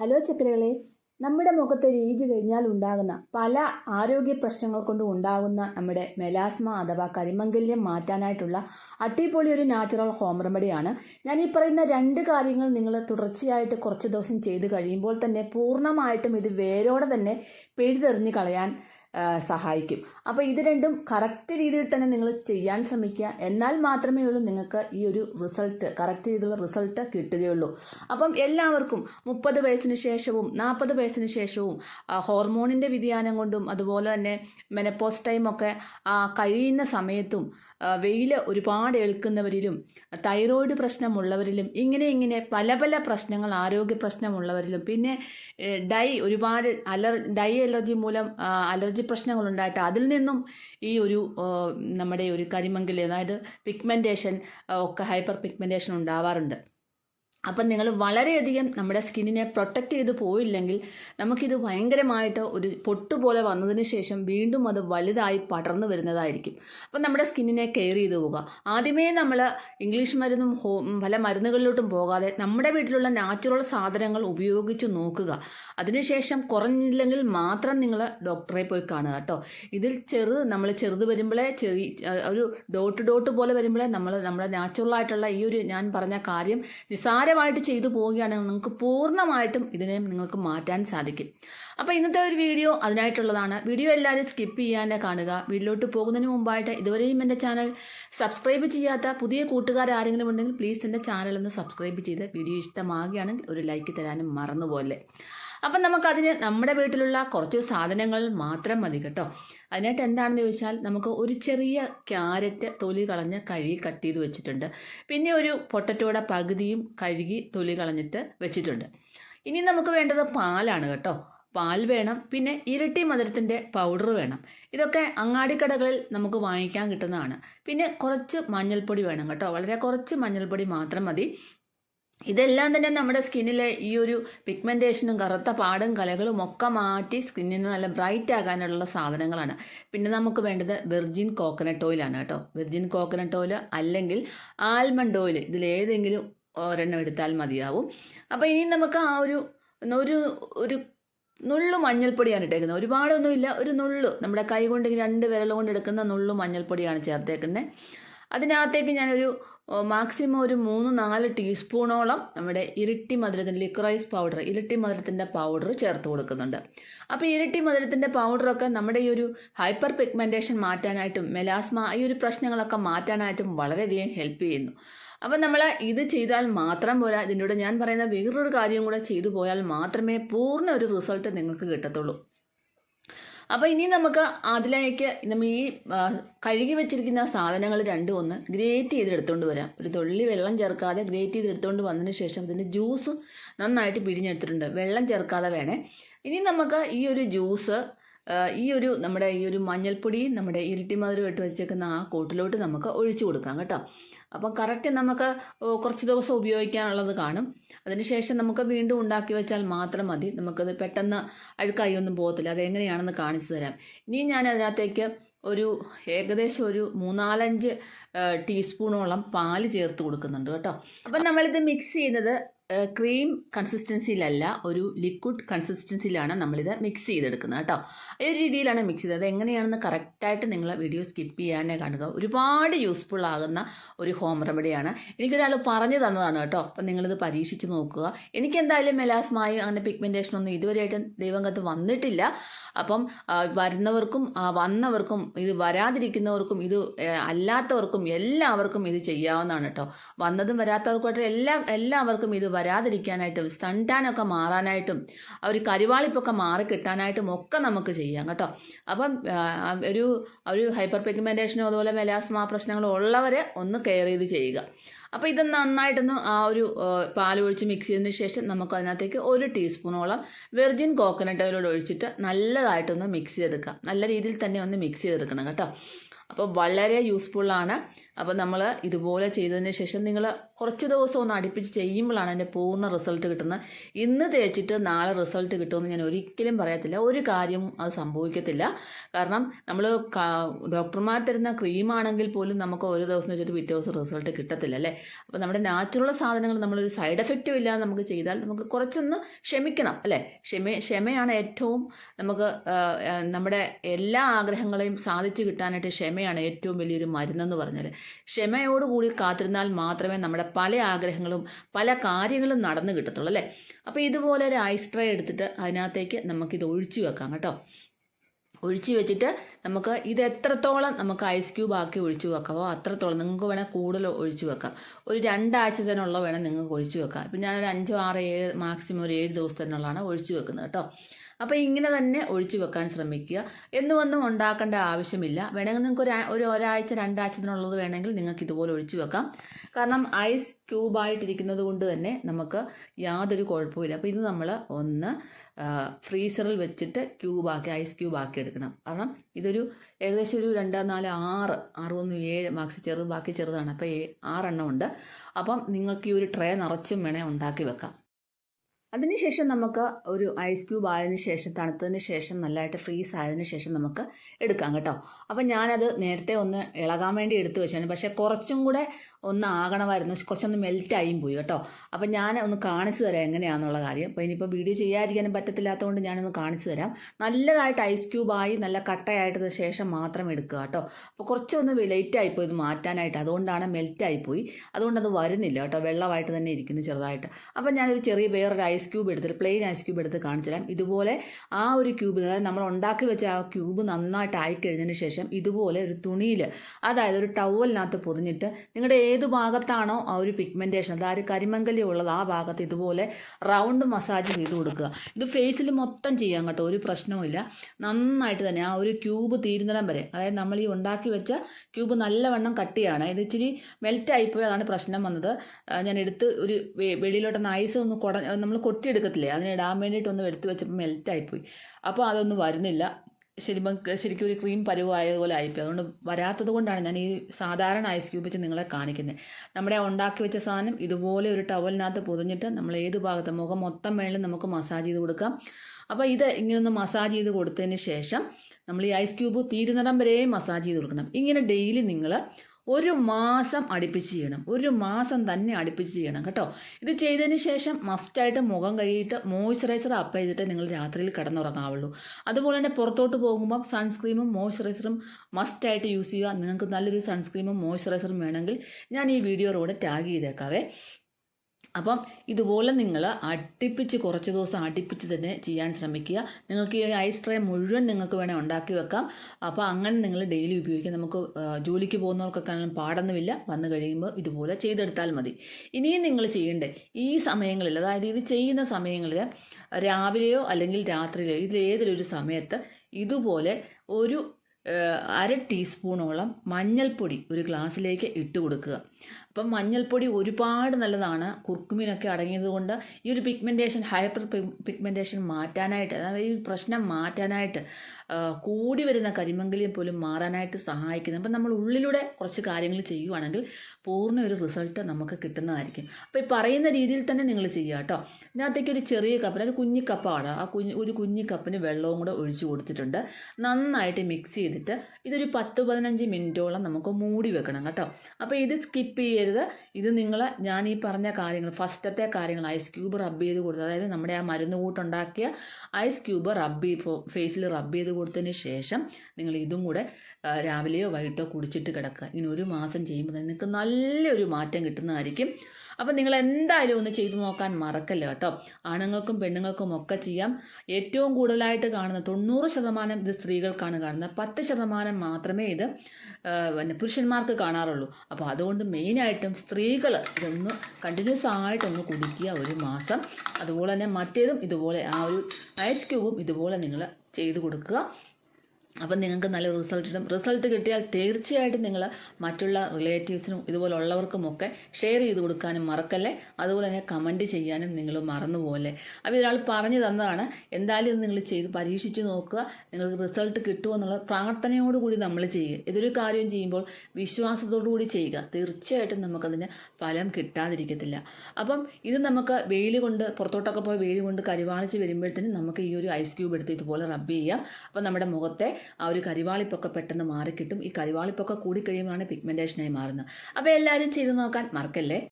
Hello ചക്രകളെ നമ്മുടെ മുഖത്തെ രീതി കഴിഞ്ഞാൽ ഉണ്ടാകുന്ന പല ആരോഗ്യ പ്രശ്നങ്ങൾ കൊണ്ട് ഉണ്ടാകുന്ന നമ്മുടെ മെലാസ്മ അഥവാ കരിമംഗല്യം മാറ്റാനായിട്ടുള്ള അട്ടിപ്പൊളി ഒരു നാച്ചുറൽ ഹോം റെമഡിയാണ്. ഞാൻ ഈ പറയുന്ന രണ്ട് കാര്യങ്ങൾ നിങ്ങൾ തുടർച്ചയായിട്ട് കുറച്ച് ദിവസം ചെയ്ത് കഴിയുമ്പോൾ തന്നെ പൂർണമായിട്ടും ഇത് വേരോടെ തന്നെ പിഴുതെറിഞ്ഞ് കളയാൻ സഹായിക്കും. അപ്പോൾ ഇത് രണ്ടും കറക്റ്റ് രീതിയിൽ തന്നെ നിങ്ങൾ ചെയ്യാൻ ശ്രമിക്കുക. എന്നാൽ മാത്രമേ ഉള്ളൂ നിങ്ങൾക്ക് ഈ ഒരു റിസൾട്ട് കറക്റ്റ് രീതിയിലുള്ള റിസൾട്ട് കിട്ടുകയുള്ളൂ. അപ്പം എല്ലാവർക്കും മുപ്പത് വയസ്സിന് ശേഷവും നാൽപ്പത് വയസ്സിന് ശേഷവും ഹോർമോണിന്റെ വ്യതിയാനം കൊണ്ടും അതുപോലെ തന്നെ മെനപ്പോസ് ടൈമൊക്കെ കഴിയുന്ന സമയത്തും വെയിൽ ഒരുപാട് ഏൽക്കുന്നവരിലും തൈറോയിഡ് പ്രശ്നമുള്ളവരിലും ഇങ്ങനെ ഇങ്ങനെ പല പല പ്രശ്നങ്ങൾ ആരോഗ്യ പ്രശ്നമുള്ളവരിലും പിന്നെ ഡൈ ഒരുപാട് അലർ ഡൈ അലർജി മൂലം ആ, അലർജി പ്രശ്നങ്ങളുണ്ടായിട്ട് അതിൽ നിന്നും ഈ ഒരു നമ്മുടെ ഒരു കരിമങ്കിൽ അതായത് പിഗ്മെന്റേഷൻ ഒക്കെ ഹൈപ്പർ പിഗ്മെന്റേഷൻ ഉണ്ടാവാറുണ്ട്. അപ്പം നിങ്ങൾ വളരെയധികം നമ്മുടെ സ്കിന്നിനെ പ്രൊട്ടക്റ്റ് ചെയ്ത് പോയില്ലെങ്കിൽ നമുക്കിത് ഭയങ്കരമായിട്ട് ഒരു പൊട്ടുപോലെ വന്നതിന് ശേഷം വീണ്ടും അത് വലുതായി പടർന്നു വരുന്നതായിരിക്കും. അപ്പം നമ്മുടെ സ്കിന്നിനെ കെയർ ചെയ്ത് പോവുക. ആദ്യമേ നമ്മൾ ഇംഗ്ലീഷ് മരുന്നും ഹോ പല മരുന്നുകളിലോട്ടും പോകാതെ നമ്മുടെ വീട്ടിലുള്ള നാച്ചുറൽ സാധനങ്ങൾ ഉപയോഗിച്ച് നോക്കുക. അതിനുശേഷം കുറഞ്ഞില്ലെങ്കിൽ മാത്രം നിങ്ങൾ ഡോക്ടറെ പോയി കാണുക കേട്ടോ. ഇതിൽ ചെറുത് നമ്മൾ ചെറുത് വരുമ്പോഴേ ചെറിയ ഒരു ഡോട്ട് ഡോട്ട് പോലെ വരുമ്പോഴേ നമ്മൾ നമ്മുടെ നാച്ചുറൽ ആയിട്ടുള്ള ഈ ഒരു ഞാൻ പറഞ്ഞ കാര്യം നിസ്സാരമായിട്ട് ചെയ്തു പോവുകയാണെങ്കിൽ നിങ്ങൾക്ക് പൂർണമായിട്ടും ഇതിനെ നിങ്ങൾക്ക് മാറ്റാൻ സാധിക്കും. അപ്പോൾ ഇന്നത്തെ ഒരു വീഡിയോ അതിനായിട്ടുള്ളതാണ്. വീഡിയോ എല്ലാവരും സ്കിപ്പ് ചെയ്യാതെ കാണുക. വീട്ടിലോട്ട് പോകുന്നതിന് മുമ്പായിട്ട് ഇതുവരെയും എന്റെ ചാനൽ സബ്സ്ക്രൈബ് ചെയ്യാത്ത പുതിയ കൂട്ടുകാർ ആരെങ്കിലും ഉണ്ടെങ്കിൽ പ്ലീസ് എന്റെ ചാനൽ ഒന്ന് സബ്സ്ക്രൈബ് ചെയ്ത് വീഡിയോ ഇഷ്ടമാകുകയാണെങ്കിൽ ഒരു ലൈക്ക് തരാനും മറന്നുപോലെ അപ്പം നമുക്കതിന് നമ്മുടെ വീട്ടിലുള്ള കുറച്ച് സാധനങ്ങൾ മാത്രം മതി കേട്ടോ. അതിനായിട്ട് എന്താണെന്ന് ചോദിച്ചാൽ നമുക്ക് ഒരു ചെറിയ ക്യാരറ്റ് തൊലി കളഞ്ഞ് കഴുകി കട്ട് ചെയ്ത് വെച്ചിട്ടുണ്ട്. പിന്നെ ഒരു പൊട്ടറ്റോയുടെ പകുതിയും കഴുകി തൊലി കളഞ്ഞിട്ട് വെച്ചിട്ടുണ്ട്. ഇനി നമുക്ക് വേണ്ടത് പാലാണ് കേട്ടോ. പാൽ വേണം പിന്നെ ഇരട്ടി മധുരത്തിന്റെ പൗഡർ വേണം. ഇതൊക്കെ അങ്ങാടിക്കടകളിൽ നമുക്ക് വാങ്ങിക്കാൻ കിട്ടുന്നതാണ്. പിന്നെ കുറച്ച് മഞ്ഞൾപ്പൊടി വേണം കേട്ടോ. വളരെ കുറച്ച് മഞ്ഞൾപ്പൊടി മാത്രം മതി. ഇതെല്ലാം തന്നെ നമ്മുടെ സ്കിന്നിലെ ഈ ഒരു പിഗ്മെന്റേഷനും കറുത്ത പാടും കലകളും ഒക്കെ മാറ്റി സ്കിന്നിന് നല്ല ബ്രൈറ്റ് ആകാനുള്ള സാധനങ്ങളാണ്. പിന്നെ നമുക്ക് വേണ്ടത് വെർജിൻ കോക്കനട്ട് ഓയിലാണ് കേട്ടോ. വെർജിൻ കോക്കനട്ട് ഓയിൽ അല്ലെങ്കിൽ ആൽമണ്ട് ഓയിൽ ഇതിലേതെങ്കിലും ഒരെണ്ണം എടുത്താൽ മതിയാവും. അപ്പോൾ ഇനി നമുക്ക് ആ ഒരു ഒരു ഒരു നുള്ളു മഞ്ഞൾപ്പൊടിയാണ് ഇട്ടേക്കുന്നത്. ഒരുപാടൊന്നുമില്ല ഒരു നുള്ളു. നമ്മുടെ കൈ കൊണ്ട് രണ്ട് വിരൽ കൊണ്ട് എടുക്കുന്ന നുള്ളു മഞ്ഞൾപ്പൊടിയാണ് ചേർത്തേക്കുന്നത്. അതിനകത്തേക്ക് ഞാനൊരു മാക്സിമം ഒരു മൂന്ന് നാല് ടീസ്പൂണോളം നമ്മുടെ ഇരട്ടി മധുരത്തിന്റെ ലിക്വറൈസ് പൗഡർ ഇരട്ടി മധുരത്തിന്റെ പൗഡർ ചേർത്ത് കൊടുക്കുന്നുണ്ട്. അപ്പോൾ ഇരട്ടി മധുരത്തിന്റെ പൗഡറൊക്കെ നമ്മുടെ ഈ ഒരു ഹൈപ്പർ പിഗ്മെന്റേഷൻ മാറ്റാനായിട്ടും മെലാസ്മ ഈ ഒരു പ്രശ്നങ്ങളൊക്കെ മാറ്റാനായിട്ടും വളരെയധികം ഹെൽപ്പ് ചെയ്യുന്നു. അപ്പം നമ്മൾ ഇത് ചെയ്താൽ മാത്രം പോരാ ഇതിന്റെ ഞാൻ പറയുന്ന വേറൊരു കാര്യം കൂടെ ചെയ്തു പോയാൽ മാത്രമേ പൂർണ ഒരു റിസൾട്ട് നിങ്ങൾക്ക് കിട്ടത്തുള്ളൂ. അപ്പോൾ ഇനി നമുക്ക് അതിലേക്ക് നമ്മൾ ഈ കഴുകി വെച്ചിരിക്കുന്ന സാധനങ്ങൾ രണ്ടും ഒന്ന് ഗ്രേറ്റ് ചെയ്ത് എടുത്തുകൊണ്ട് വരാം. ഒരു തുള്ളി വെള്ളം ചേർക്കാതെ ഗ്രേറ്റ് ചെയ്ത് എടുത്തുകൊണ്ട് വന്നതിന് ശേഷം ഇതിന്റെ ജ്യൂസ് നന്നായിട്ട് പിഴിഞ്ഞെടുത്തിട്ടുണ്ട്. വെള്ളം ചേർക്കാതെ വേണേ. ഇനി നമുക്ക് ഈ ഒരു ജ്യൂസ് ഈ ഒരു നമ്മുടെ ഈ ഒരു മഞ്ഞൾപ്പൊടി നമ്മുടെ ഇരട്ടി മധുരം ഇട്ട് വെച്ചേക്കുന്ന ആ കൂട്ടിലോട്ട് നമുക്ക് ഒഴിച്ചു കൊടുക്കാം കേട്ടോ. അപ്പം കറക്റ്റ് നമുക്ക് കുറച്ച് ദിവസം ഉപയോഗിക്കാനുള്ളത് കാണും. അതിനുശേഷം നമുക്ക് വീണ്ടും ഉണ്ടാക്കി വെച്ചാൽ മാത്രം മതി. നമുക്കത് പെട്ടെന്ന് അഴുക്കായി ഒന്നും പോകത്തില്ല അതെങ്ങനെയാണെന്ന് കാണിച്ചു തരാം. ഇനി ഞാൻ അതിനകത്തേക്ക് ഒരു ഏകദേശം ഒരു മൂന്നാലഞ്ച് ടീസ്പൂണോളം പാൽ ചേർത്ത് കൊടുക്കുന്നുണ്ട് കേട്ടോ. അപ്പം നമ്മളിത് മിക്സ് ചെയ്യുന്നത് ക്രീം കൺസിസ്റ്റൻസിയിലല്ല ഒരു ലിക്വിഡ് കൺസിസ്റ്റൻസിയിലാണ് നമ്മളിത് മിക്സ് ചെയ്തെടുക്കുന്നത് കേട്ടോ. ഈ രീതിയിലാണ് മിക്സ് ചെയ്തത്. എങ്ങനെയാണെന്ന് കറക്റ്റായിട്ട് നിങ്ങൾ വീഡിയോ സ്കിപ്പ് ചെയ്യാനേ കാണുക. ഒരുപാട് യൂസ്ഫുൾ ആകുന്ന ഒരു ഹോം റെമഡിയാണ് എനിക്കൊരാൾ പറഞ്ഞു തന്നതാണ് കേട്ടോ. അപ്പം നിങ്ങളിത് പരീക്ഷിച്ച് നോക്കുക. എനിക്ക് എന്തായാലും മെലാസ്മായി അങ്ങനെ പിഗ്മെന്റേഷനൊന്നും ഇതുവരെയായിട്ട് ദൈവം കത്ത് വന്നിട്ടില്ല. അപ്പം വരുന്നവർക്കും വന്നവർക്കും ഇത് വരാതിരിക്കുന്നവർക്കും ഇത് അല്ലാത്തവർക്കും എല്ലാവർക്കും ഇത് ചെയ്യാവുന്നതാണ് കേട്ടോ. വന്നതും വരാത്തവർക്കും എല്ലാ എല്ലാവർക്കും ഇത് വരാതിരിക്കാനായിട്ടും സ്റ്റണ്ടാനൊക്കെ മാറാനായിട്ടും ആ ഒരു കരിവാളിപ്പൊക്കെ മാറി കിട്ടാനായിട്ടും ഒക്കെ നമുക്ക് ചെയ്യാം കേട്ടോ. അപ്പം ഒരു ഒരു ഹൈപ്പർ പിഗ്മെന്റേഷനോ അതുപോലെ മെലാസ്മ പ്രശ്നങ്ങളോ ഉള്ളവർ ഒന്ന് കെയർ ചെയ്ത് ചെയ്യുക. അപ്പോൾ ഇത് നന്നായിട്ടൊന്ന് ആ ഒരു പാൽ ഒഴിച്ച് മിക്സ് ചെയ്തതിന് ശേഷം നമുക്ക് അതിനകത്തേക്ക് ഒരു ടീസ്പൂണോളം വെർജിൻ കോക്കനട്ട് ഓയിലോട് ഒഴിച്ചിട്ട് നല്ലതായിട്ടൊന്ന് മിക്സ് ചെയ്തെടുക്കാം നല്ല രീതിയിൽ തന്നെ ഒന്ന് മിക്സ് ചെയ്തെടുക്കണം കേട്ടോ. അപ്പോൾ വളരെ യൂസ്ഫുള്ളാണ് അപ്പോൾ നമ്മൾ ഇതുപോലെ ചെയ്തതിന് ശേഷം നിങ്ങൾ കുറച്ച് ദിവസം ഒന്ന് അടുപ്പിച്ച് ചെയ്യുമ്പോഴാണ് അതിന്റെ പൂർണ റിസൾട്ട് കിട്ടുന്നത്. ഇന്ന് തേച്ചിട്ട് നാളെ റിസൾട്ട് കിട്ടുമെന്ന് ഞാൻ ഒരിക്കലും പറയത്തില്ല. ഒരു കാര്യം അത് സംഭവിക്കത്തില്ല. കാരണം നമ്മൾ ഡോക്ടർമാർ തരുന്ന ക്രീമാണെങ്കിൽ പോലും നമുക്ക് ഒരു ദിവസം വെച്ചിട്ട് പിറ്റേ ദിവസം റിസൾട്ട് കിട്ടത്തില്ല അല്ലേ? അപ്പോൾ നമ്മുടെ നാച്ചുറൽ സാധനങ്ങൾ നമ്മളൊരു സൈഡ് എഫക്റ്റും ഇല്ലാതെ നമുക്ക് ചെയ്താൽ നമുക്ക് കുറച്ചൊന്ന് ക്ഷമിക്കണം അല്ലേ? ക്ഷമ ക്ഷമയാണ് ഏറ്റവും നമുക്ക് നമ്മുടെ എല്ലാ ആഗ്രഹങ്ങളെയും സാധിച്ചു കിട്ടാനായിട്ട് ക്ഷമയാണ് ഏറ്റവും വലിയൊരു മരുന്നെന്ന് പറഞ്ഞാൽ ക്ഷമയോടുകൂടി കാത്തിരുന്നാൽ മാത്രമേ നമ്മുടെ പല ആഗ്രഹങ്ങളും പല കാര്യങ്ങളും നടന്നു കിട്ടത്തുള്ളൂ അല്ലേ? അപ്പോൾ ഇതുപോലെ ഒരു ഐസ് ട്രേ എടുത്തിട്ട് അതിനകത്തേക്ക് നമുക്കിത് ഒഴിച്ചു വെക്കാം കേട്ടോ. ഒഴിച്ചു വെച്ചിട്ട് നമുക്ക് ഇത് എത്രത്തോളം നമുക്ക് ഐസ് ക്യൂബ് ആക്കി ഒഴിച്ചു വെക്കാമോ അത്രത്തോളം നിങ്ങൾക്ക് വേണേൽ കൂടുതൽ ഒഴിച്ചു വെക്കാം. ഒരു രണ്ടാഴ്ച തന്നെയുള്ള വേണം നിങ്ങൾക്ക് ഒഴിച്ചു വെക്കാം. ഇപ്പം ഞാനൊരു അഞ്ചോ ആറ് ഏഴ് മാക്സിമം ഒരു ഏഴ് ദിവസത്തിനുള്ളതാണ് ഒഴിച്ചു വെക്കുന്നത് കേട്ടോ. അപ്പോൾ ഇങ്ങനെ തന്നെ ഒഴിച്ചു വെക്കാൻ ശ്രമിക്കുക. എന്നും ഒന്നും ഉണ്ടാക്കേണ്ട ആവശ്യമില്ല. വേണമെങ്കിൽ നിങ്ങൾക്ക് ഒരു ഒരു ഒരാഴ്ച രണ്ടാഴ്ചത്തിനുള്ളത് വേണമെങ്കിൽ നിങ്ങൾക്ക് ഇതുപോലെ ഒഴിച്ചു വെക്കാം. കാരണം ഐസ് ക്യൂബായിട്ടിരിക്കുന്നത് കൊണ്ട് തന്നെ നമുക്ക് യാതൊരു കുഴപ്പമില്ല അപ്പോൾ ഇത് നമ്മൾ ഒന്ന് ഫ്രീസറിൽ വെച്ചിട്ട് ക്യൂബാക്കി ഐസ് ക്യൂബാക്കി എടുക്കണം. കാരണം ഇതൊരു ഏകദേശം ഒരു രണ്ട് നാല് ആറ് ആറ് ഒന്ന് ഏഴ് മാക്സ് ചെറുത് ബാക്കി ചെറുതാണ്. അപ്പോൾ ആറെണ്ണം ഉണ്ട്. അപ്പം നിങ്ങൾക്ക് ഈ ഒരു ട്രേ നിറച്ചും വേണേൽ ഉണ്ടാക്കി വെക്കാം. അതിനുശേഷം നമുക്ക് ഒരു ഐസ് ക്യൂബ് ആയതിനു ശേഷം തണുത്തതിന് ശേഷം നല്ലതായിട്ട് ഫ്രീസ് ആയതിനു ശേഷം നമുക്ക് എടുക്കാം കേട്ടോ. അപ്പം ഞാനത് നേരത്തെ ഒന്ന് ഇളകാൻ വേണ്ടി എടുത്തു വെച്ചാണ്. പക്ഷേ കുറച്ചും കൂടെ ഒന്ന് ആകണമായിരുന്നു കുറച്ചൊന്ന് മെൽറ്റായും പോയി കേട്ടോ. അപ്പം ഞാൻ ഒന്ന് കാണിച്ചു തരാം എങ്ങനെയാണെന്നുള്ള കാര്യം. അപ്പോൾ ഇനിയിപ്പോൾ വീഡിയോ ചെയ്യാതിരിക്കാനും പറ്റത്തില്ലാത്തതുകൊണ്ട് ഞാനൊന്ന് കാണിച്ചു തരാം. നല്ലതായിട്ട് ഐസ് ക്യൂബായി നല്ല കട്ടയായിട്ട് ശേഷം മാത്രം എടുക്കുക കേട്ടോ. അപ്പോൾ കുറച്ചൊന്ന് ലേറ്റായിപ്പോയി ഇത് മാറ്റാനായിട്ട്. അതുകൊണ്ടാണ് മെൽറ്റായിപ്പോയി. അതുകൊണ്ട് അത് വരുന്നില്ല കേട്ടോ. വെള്ളമായിട്ട് തന്നെ ഇരിക്കുന്നു ചെറുതായിട്ട്. അപ്പം ഞാനൊരു ചെറിയ വേറൊരു ഐസ് ക്യൂബ് എടുത്തിട്ട് പ്ലെയിൻ ഐസ് ക്യൂബ് എടുത്ത് കാണിച്ചു തരാം. ഇതുപോലെ ആ ഒരു ക്യൂബിൽ അതായത് നമ്മൾ ഉണ്ടാക്കി വെച്ച ആ ക്യൂബ് നന്നായിട്ട് ആയിക്കഴിഞ്ഞതിന് ശേഷം ഇതുപോലെ ഒരു തുണിയിൽ അതായത് ഒരു ടവലിനകത്ത് പൊതിഞ്ഞിട്ട് നിങ്ങളുടെ ഏത് ഭാഗത്താണോ ആ ഒരു പിഗ്മെന്റേഷൻ അതായത് കരിമങ്കലി ഉള്ളത് ആ ഭാഗത്ത് ഇതുപോലെ റൗണ്ട് മസാജ് ചെയ്ത് കൊടുക്കുക. ഇത് ഫേസിൽ മൊത്തം ചെയ്യാം കേട്ടോ ഒരു പ്രശ്നവുമില്ല നന്നായിട്ട് തന്നെ ആ ഒരു ക്യൂബ് തീരുന്നിടം വരെ അതായത് നമ്മൾ ഈ ഉണ്ടാക്കി വെച്ച ക്യൂബ് നല്ലവണ്ണം കട്ടിയാണ് ഇത് ഇച്ചിരി മെൽറ്റ് ആയിപ്പോയി അതാണ് പ്രശ്നം വന്നത്. ഞാൻ എടുത്ത് ഒരു വെളിയിലോട്ട് നൈസ് ഒന്ന് കുട നമ്മൾ കൊട്ടിയെടുക്കത്തില്ലേ അതിനിടാൻ വേണ്ടിയിട്ടൊന്ന് എടുത്ത് വെച്ചപ്പോൾ മെൽറ്റ് ആയിപ്പോയി. അപ്പോൾ അതൊന്നും വരുന്നില്ല. ശരിക്കും ശരിക്കും ഒരു ക്രീം പരുവായതുപോലെ ആയിപ്പോയി. അതുകൊണ്ട് വരാത്തത് കൊണ്ടാണ് ഞാൻ ഈ സാധാരണ ഐസ് ക്യൂബ് വെച്ച് നിങ്ങളെ കാണിക്കുന്നത്. നമ്മുടെ ഉണ്ടാക്കി വെച്ച സാധനം ഇതുപോലെ ഒരു ടവലിനകത്ത് പൊതിഞ്ഞിട്ട് നമ്മൾ ഏത് ഭാഗത്ത് മുഖം മൊത്തം മേളിൽ നമുക്ക് മസാജ് ചെയ്ത് കൊടുക്കാം. അപ്പോൾ ഇത് ഇങ്ങനെയൊന്ന് മസാജ് ചെയ്ത് കൊടുത്തതിന് ശേഷം നമ്മൾ ഈ ഐസ് ക്യൂബ് തീരുന്നിടം വരെയും മസാജ് ചെയ്ത് കൊടുക്കണം. ഇങ്ങനെ ഡെയിലി നിങ്ങൾ ഒരു മാസം അടുപ്പിച്ച് ചെയ്യണം. ഒരു മാസം തന്നെ അടുപ്പിച്ച് ചെയ്യണം കേട്ടോ. ഇത് ചെയ്തതിന് ശേഷം മസ്റ്റായിട്ട് മുഖം കഴുകിയിട്ട് മോയ്സ്ചറൈസർ അപ്ലൈ ചെയ്തിട്ട് നിങ്ങൾ രാത്രിയിൽ കിടന്നുറങ്ങാവുള്ളൂ. അതുപോലെ തന്നെ പുറത്തോട്ട് പോകുമ്പോൾ സൺസ്ക്രീമും മോയ്സ്ചറൈസറും മസ്റ്റായിട്ട് യൂസ് ചെയ്യുക. നിങ്ങൾക്ക് നല്ലൊരു സൺസ്ക്രീമും മോയ്സ്ചറൈസറും വേണമെങ്കിൽ ഞാൻ ഈ വീഡിയോയിലൂടെ ടാഗ് ചെയ്തേക്കാവേ. അപ്പം ഇതുപോലെ നിങ്ങൾ അടുപ്പിച്ച് കുറച്ച് ദിവസം അടുപ്പിച്ച് തന്നെ ചെയ്യാൻ ശ്രമിക്കുക. നിങ്ങൾക്ക് ഈ ഐസ് ട്രേ മുഴുവൻ നിങ്ങൾക്ക് വേണേൽ ഉണ്ടാക്കി വെക്കാം. അപ്പോൾ അങ്ങനെ നിങ്ങൾ ഡെയിലി ഉപയോഗിക്കാം നമുക്ക് ജോലിക്ക് പോകുന്നവർക്കൊക്കെ ആണെങ്കിലും പാടൊന്നുമില്ല. വന്നു കഴിയുമ്പോൾ ഇതുപോലെ ചെയ്തെടുത്താൽ മതി. ഇനിയും നിങ്ങൾ ചെയ്യേണ്ടേ? ഈ സമയങ്ങളിൽ അതായത് ഇത് ചെയ്യുന്ന സമയങ്ങളിൽ രാവിലെയോ അല്ലെങ്കിൽ രാത്രിയിലോ ഇതിലേതിലൊരു സമയത്ത് ഇതുപോലെ ഒരു അര ടീസ്പൂണോളം മഞ്ഞൾപ്പൊടി ഒരു ഗ്ലാസ്സിലേക്ക് ഇട്ട് കൊടുക്കുക. അപ്പം മഞ്ഞൾപ്പൊടി ഒരുപാട് നല്ലതാണ്. കുർക്കുമിനൊക്കെ അടങ്ങിയത് കൊണ്ട് ഈ ഒരു പിഗ്മെന്റേഷൻ ഹൈപ്പർ പിഗ്മെന്റേഷൻ മാറ്റാനായിട്ട് അതായത് ഈ പ്രശ്നം മാറ്റാനായിട്ട് കൂടി വരുന്ന കരിമങ്കലിയം പോലും മാറാനായിട്ട് സഹായിക്കുന്നത് അപ്പം നമ്മൾ ഉള്ളിലൂടെ കുറച്ച് കാര്യങ്ങൾ ചെയ്യുവാണെങ്കിൽ പൂർണ ഒരു റിസൾട്ട് നമുക്ക് കിട്ടുന്നതായിരിക്കും. അപ്പോൾ ഈ പറയുന്ന രീതിയിൽ തന്നെ നിങ്ങൾ ചെയ്യുക കേട്ടോ. ഇതിനകത്തേക്ക് ഒരു ചെറിയ കപ്പിന് ഒരു കുഞ്ഞിക്കപ്പാണ് ആ കുഞ്ഞ് ഒരു കുഞ്ഞിക്കപ്പിന് വെള്ളവും കൂടെ ഒഴിച്ചു കൊടുത്തിട്ടുണ്ട്. നന്നായിട്ട് മിക്സ് ചെയ്തിട്ട് ഇതൊരു പത്ത് പതിനഞ്ച് മിനിറ്റോളം നമുക്ക് മൂടി വെക്കണം കേട്ടോ. അപ്പോൾ ഇത് സ്കിപ്പ് ചെയ്യരുത്. ഇത് നിങ്ങൾ ഞാൻ ഈ പറഞ്ഞ കാര്യങ്ങൾ ഫസ്റ്റത്തെ കാര്യങ്ങൾ ഐസ് ക്യൂബ് റബ്ബ് ചെയ്ത് കൊടുത്തത്. അതായത് നമ്മുടെ ആ മരുന്ന് കൂട്ടുണ്ടാക്കിയ ഐസ് ക്യൂബ് റബ്ബ് ഫേസിൽ റബ്ബ് ചെയ്ത് കൊടുത്തതിന് ശേഷം നിങ്ങൾ ഇതും കൂടെ രാവിലെയോ വൈകിട്ടോ കുടിച്ചിട്ട് കിടക്കുക. ഇങ്ങനെ ഒരു മാസം ചെയ്യുമ്പോൾ തന്നെ നിങ്ങൾക്ക് നല്ലൊരു മാറ്റം കിട്ടുന്നതായിരിക്കും. അപ്പം നിങ്ങൾ എന്തായാലും ഒന്ന് ചെയ്തു നോക്കാൻ മറക്കല്ല കേട്ടോ. ആണുങ്ങൾക്കും പെണ്ണുങ്ങൾക്കും ഒക്കെ ചെയ്യാം. ഏറ്റവും കൂടുതലായിട്ട് കാണുന്ന തൊണ്ണൂറ് ശതമാനം ഇത് സ്ത്രീകൾക്കാണ് കാണുന്നത്. പത്ത് ശതമാനം മാത്രമേ ഇത് പിന്നെ പുരുഷന്മാർക്ക് കാണാറുള്ളൂ. അപ്പോൾ അതുകൊണ്ട് മെയിനായിട്ടും സ്ത്രീകൾ ഇതൊന്ന് കണ്ടിന്യൂസ് ആയിട്ടൊന്ന് കുടിക്കുക ഒരു മാസം. അതുപോലെ തന്നെ മറ്റേതും ഇതുപോലെ ആ ഒരു ഐസ് ക്യൂബും ഇതുപോലെ നിങ്ങൾ ചെയ്തു കൊടുക്കുക. അപ്പം നിങ്ങൾക്ക് നല്ല റിസൾട്ട് കിട്ടും. റിസൾട്ട് കിട്ടിയാൽ തീർച്ചയായിട്ടും നിങ്ങൾ മറ്റുള്ള റിലേറ്റീവ്സിനും ഇതുപോലുള്ളവർക്കുമൊക്കെ ഷെയർ ചെയ്ത് കൊടുക്കാനും മറക്കല്ലേ? അതുപോലെ തന്നെ കമന്റ് ചെയ്യാനും നിങ്ങൾ മറന്നുപോലെ അപ്പോൾ ഒരാൾ പറഞ്ഞു തന്നതാണ് എന്തായാലും നിങ്ങൾ ചെയ്ത് പരീക്ഷിച്ച് നോക്കുക. നിങ്ങൾക്ക് റിസൾട്ട് കിട്ടുമോ എന്നുള്ള പ്രാർത്ഥനയോടുകൂടി നമ്മൾ ചെയ്യുക. ഇതൊരു കാര്യം ചെയ്യുമ്പോൾ വിശ്വാസത്തോടു കൂടി ചെയ്യുക. തീർച്ചയായിട്ടും നമുക്കതിന് ഫലം കിട്ടാതിരിക്കത്തില്ല. അപ്പം ഇത് നമുക്ക് വെയിൽ കൊണ്ട് പുറത്തോട്ടൊക്കെ പോയി വെയിൽ കൊണ്ട് കരിവാണിച്ച് വരുമ്പോഴത്തേനും നമുക്ക് ഈ ഒരു ഐസ് ക്യൂബ് എടുത്ത് ഇതുപോലെ റബ്ബ് ചെയ്യാം. അപ്പം നമ്മുടെ മുഖത്തെ ആ ഒരു കരിവാളിപ്പൊക്കെ പെട്ടെന്ന് മാറിക്കിട്ടും. ഈ കരിവാളിപ്പൊക്കെ കൂടിക്കഴിയുമ്പോഴാണ് പിഗ്മെന്റേഷനായി മാറുന്നത്. അപ്പോൾ എല്ലാവരും ചെയ്ത് നോക്കാൻ മറക്കല്ലേ?